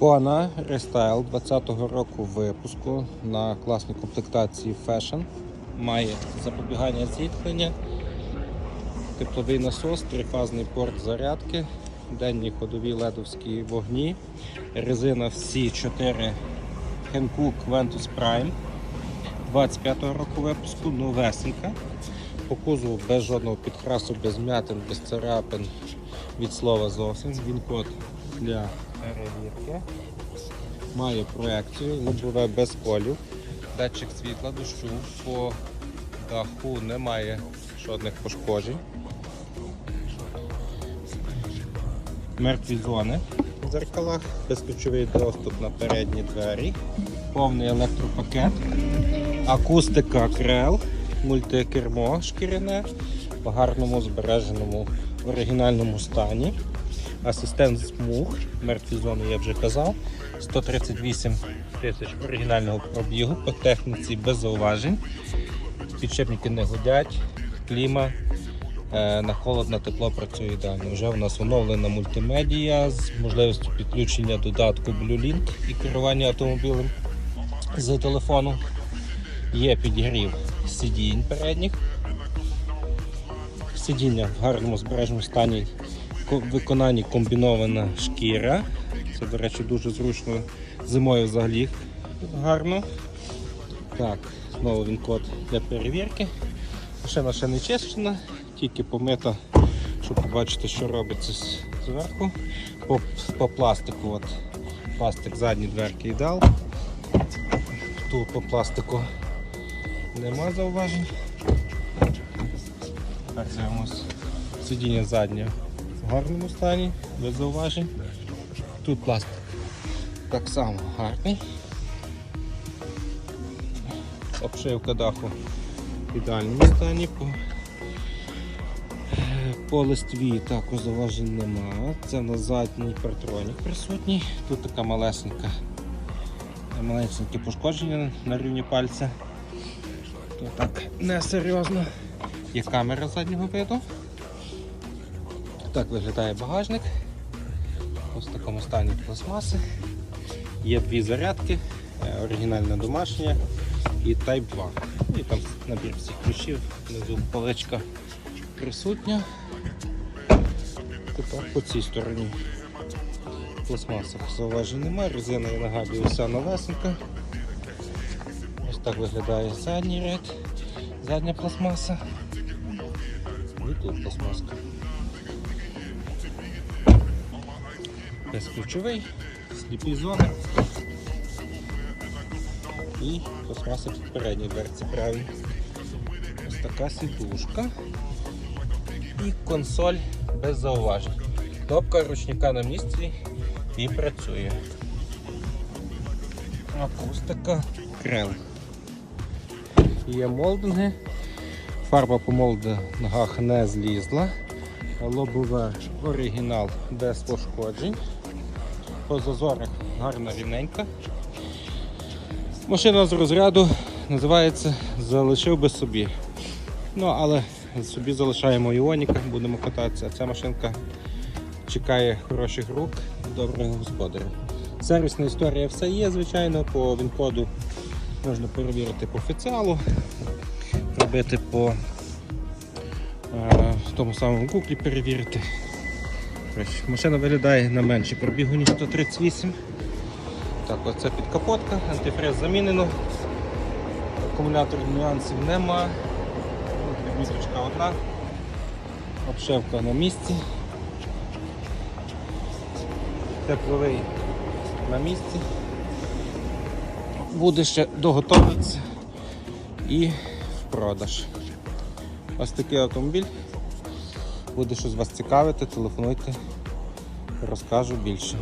Kona Restyle 20-го року випуску на класній комплектації Fashion. Має запобігання зіткнення, тепловий насос, трифазний порт зарядки, денні ходові ледовські вогні, резина всі 4 Hankook Ventus Prime 25-го року випуску, новесенька. По кузову без жодного підкрасу, без м'ятин, без царапин від слова зовсім. Він код для перевірки. Має проекцію, лобове без колів, датчик світла, дощу, по даху немає жодних пошкоджень. Мертві зони в зеркалах, безключовий доступ на передні двері, повний електропакет, акустика крел, мультикермо шкіряне в гарному збереженому оригінальному стані. Асистент смуг, мертві зони я вже казав. 138 тисяч оригінального пробігу по техніці без зауважень. Підшипники не гудять, кліма. е, На холод, на тепло працює ідеально. Вже в нас оновлена мультимедія з можливістю підключення додатку BlueLink і керування автомобілем з телефону. Є підігрів сидінь передніх. Сидіння в гарному збереженому стані виконанні комбінована шкіра. Це, до речі, дуже зручно зимою взагалі гарно. Так, знову він код для перевірки. Машина ще не чищена, тільки помита, щоб побачити, що робиться зверху. По, по пластику, от, пластик задні дверки ідеал. Тут по пластику нема зауважень. Так, дивимось. Сидіння заднє в гарному стані, без зауважень. Тут пластик так само гарний. Обшивка даху в ідеальному стані. По, листві також зауважень нема. Це на задній партронік присутній. Тут така малесенька, малесеньке пошкодження на рівні пальця. То так несерйозно. Є камера заднього виду. Так виглядає багажник. Ось в такому стані пластмаси. Є дві зарядки, е, оригінальна домашня і Type 2. І там набір всіх ключів, внизу поличка присутня. Тепер по цій стороні пластмасах зауважень немає, резина я нагадую вся новесенька. Ось так виглядає задній ряд, задня пластмаса. І тут пластмаска. Безключовий, сліпі зони і пластмаса під передній дверці правій. Ось така сідушка і консоль без зауважень. Кнопка ручника на місці і працює. Акустика крел. Є молдинги. Фарба по молдингах не злізла. Лобове оригінал без пошкоджень. По зазорах гарна рівненька. Машина з розряду називається Залишив би собі. Ну, але собі залишаємо Іоніка, будемо кататися. Ця машинка чекає хороших рук доброго господаря. Сервісна історія все є, звичайно, по він-коду можна перевірити по офіціалу, робити по е, тому самому Google перевірити. Коротше, Машина виглядає на менше пробігу, ніж 138. Так, оце підкапотка, антифриз замінено. Акумуляторних нюансів нема. Відміточка одна. Обшивка на місці. Тепловий на місці. Буде ще доготовитися і в продаж. Ось такий автомобіль. Буде щось вас цікавити, телефонуйте, розкажу більше.